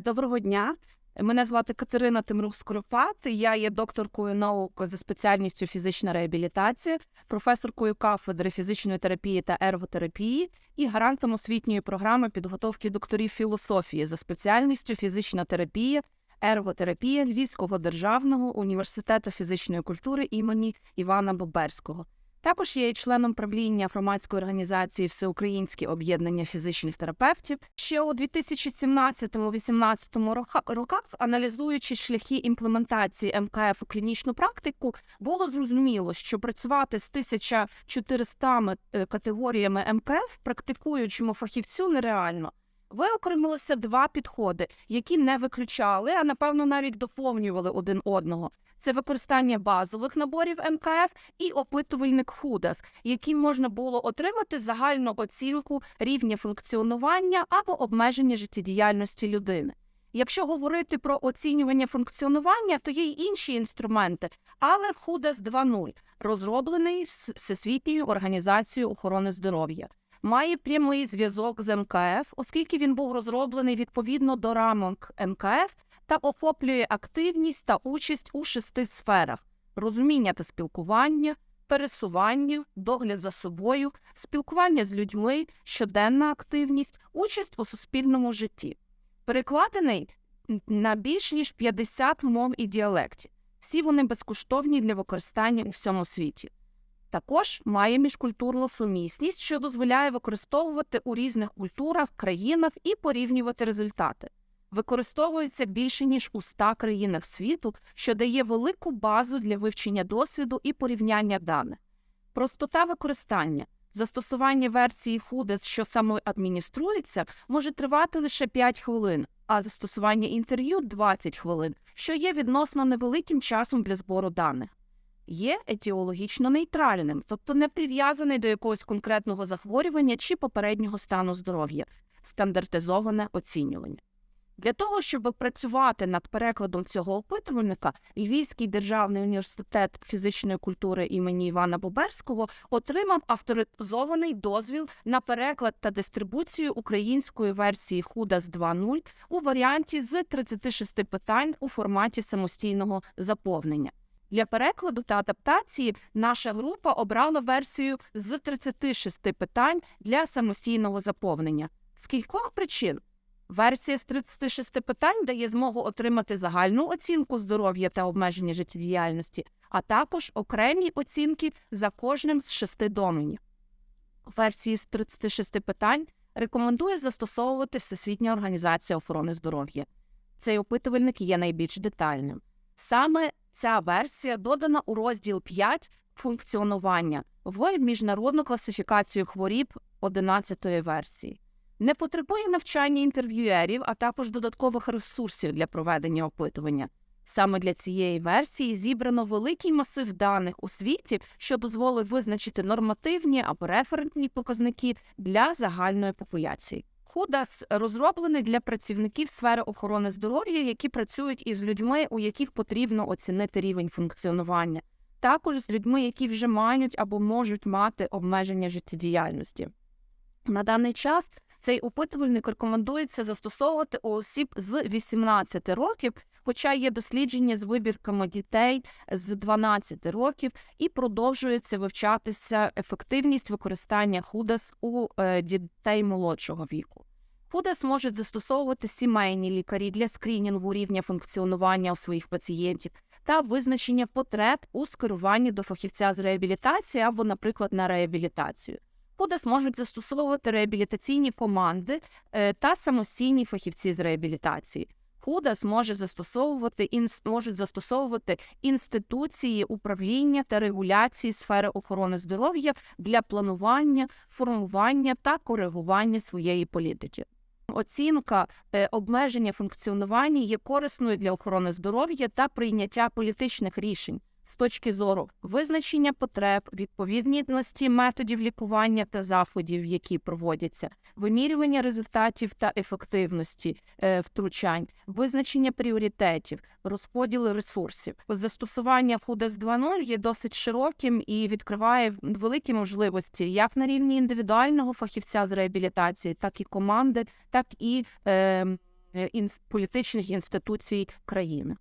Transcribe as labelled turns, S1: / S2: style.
S1: Доброго дня. Мене звати Катерина Тимрук Скоропат. Я є докторкою наук за спеціальністю фізична реабілітація, професоркою кафедри фізичної терапії та ерготерапії і гарантом освітньої програми підготовки докторів філософії за спеціальністю фізична терапія, ерготерапія Львівського державного університету фізичної культури імені Івана Боберського. Також є членом правління громадської організації Всеукраїнське об'єднання фізичних терапевтів. Ще у 2017-2018 роках, аналізуючи шляхи імплементації МКФ у клінічну практику, було зрозуміло, що працювати з 1400 е, категоріями МКФ практикуючому фахівцю нереально. Виокремилося два підходи, які не виключали, а напевно навіть доповнювали один одного. Це використання базових наборів МКФ і опитувальник ХУДАС, яким можна було отримати загальну оцінку рівня функціонування або обмеження життєдіяльності людини. Якщо говорити про оцінювання функціонування, то є й інші інструменти, але ХУДАС 2.0 розроблений Всесвітньою організацією охорони здоров'я має прямий зв'язок з МКФ, оскільки він був розроблений відповідно до рамок МКФ та охоплює активність та участь у шести сферах: розуміння та спілкування, пересування, догляд за собою, спілкування з людьми, щоденна активність, участь у суспільному житті. Перекладений на більш ніж 50 мов і діалектів. Всі вони безкоштовні для використання у всьому світі. Також має міжкультурну сумісність, що дозволяє використовувати у різних культурах, країнах і порівнювати результати. Використовується більше ніж у 100 країнах світу, що дає велику базу для вивчення досвіду і порівняння даних. Простота використання. Застосування версії HUDES, що самоадмініструється, може тривати лише 5 хвилин, а застосування інтерв'ю 20 хвилин, що є відносно невеликим часом для збору даних є етіологічно нейтральним, тобто не прив'язаний до якогось конкретного захворювання чи попереднього стану здоров'я, стандартизоване оцінювання. Для того, щоб працювати над перекладом цього опитувальника, Львівський державний університет фізичної культури імені Івана Боберського отримав авторизований дозвіл на переклад та дистрибуцію української версії HUDAS 2.0 у варіанті з 36 питань у форматі самостійного заповнення. Для перекладу та адаптації наша група обрала версію з 36 питань для самостійного заповнення. З кількох причин версія з 36 питань дає змогу отримати загальну оцінку здоров'я та обмеження життєдіяльності, а також окремі оцінки за кожним з шести доменів. Версії з 36 питань рекомендує застосовувати Всесвітня організація охорони здоров'я. Цей опитувальник є найбільш детальним. Саме Ця версія додана у розділ 5 функціонування в міжнародну класифікацію хворіб 11 версії. Не потребує навчання інтерв'юерів, а також додаткових ресурсів для проведення опитування. Саме для цієї версії зібрано великий масив даних у світі, що дозволить визначити нормативні або референтні показники для загальної популяції. Худас розроблений для працівників сфери охорони здоров'я, які працюють із людьми, у яких потрібно оцінити рівень функціонування, також з людьми, які вже мають або можуть мати обмеження життєдіяльності. На даний час цей опитувальник рекомендується застосовувати у осіб з 18 років, хоча є дослідження з вибірками дітей з 12 років і продовжується вивчатися ефективність використання худас у е, дітей молодшого віку. Худес можуть застосовувати сімейні лікарі для скрінінгу рівня функціонування у своїх пацієнтів та визначення потреб у скеруванні до фахівця з реабілітації або, наприклад, на реабілітацію. Худес можуть застосовувати реабілітаційні команди е, та самостійні фахівці з реабілітації. Худас може застосовувати можуть застосовувати інституції управління та регуляції сфери охорони здоров'я для планування, формування та коригування своєї політики оцінка е, обмеження функціонування є корисною для охорони здоров'я та прийняття політичних рішень з точки зору визначення потреб, відповідності методів лікування та заходів, які проводяться, вимірювання результатів та ефективності е, втручань, визначення пріоритетів, розподіл ресурсів. Застосування ФУДЕС 2.0 є досить широким і відкриває великі можливості як на рівні індивідуального фахівця з реабілітації, так і команди, так і е, е, політичних інституцій країни.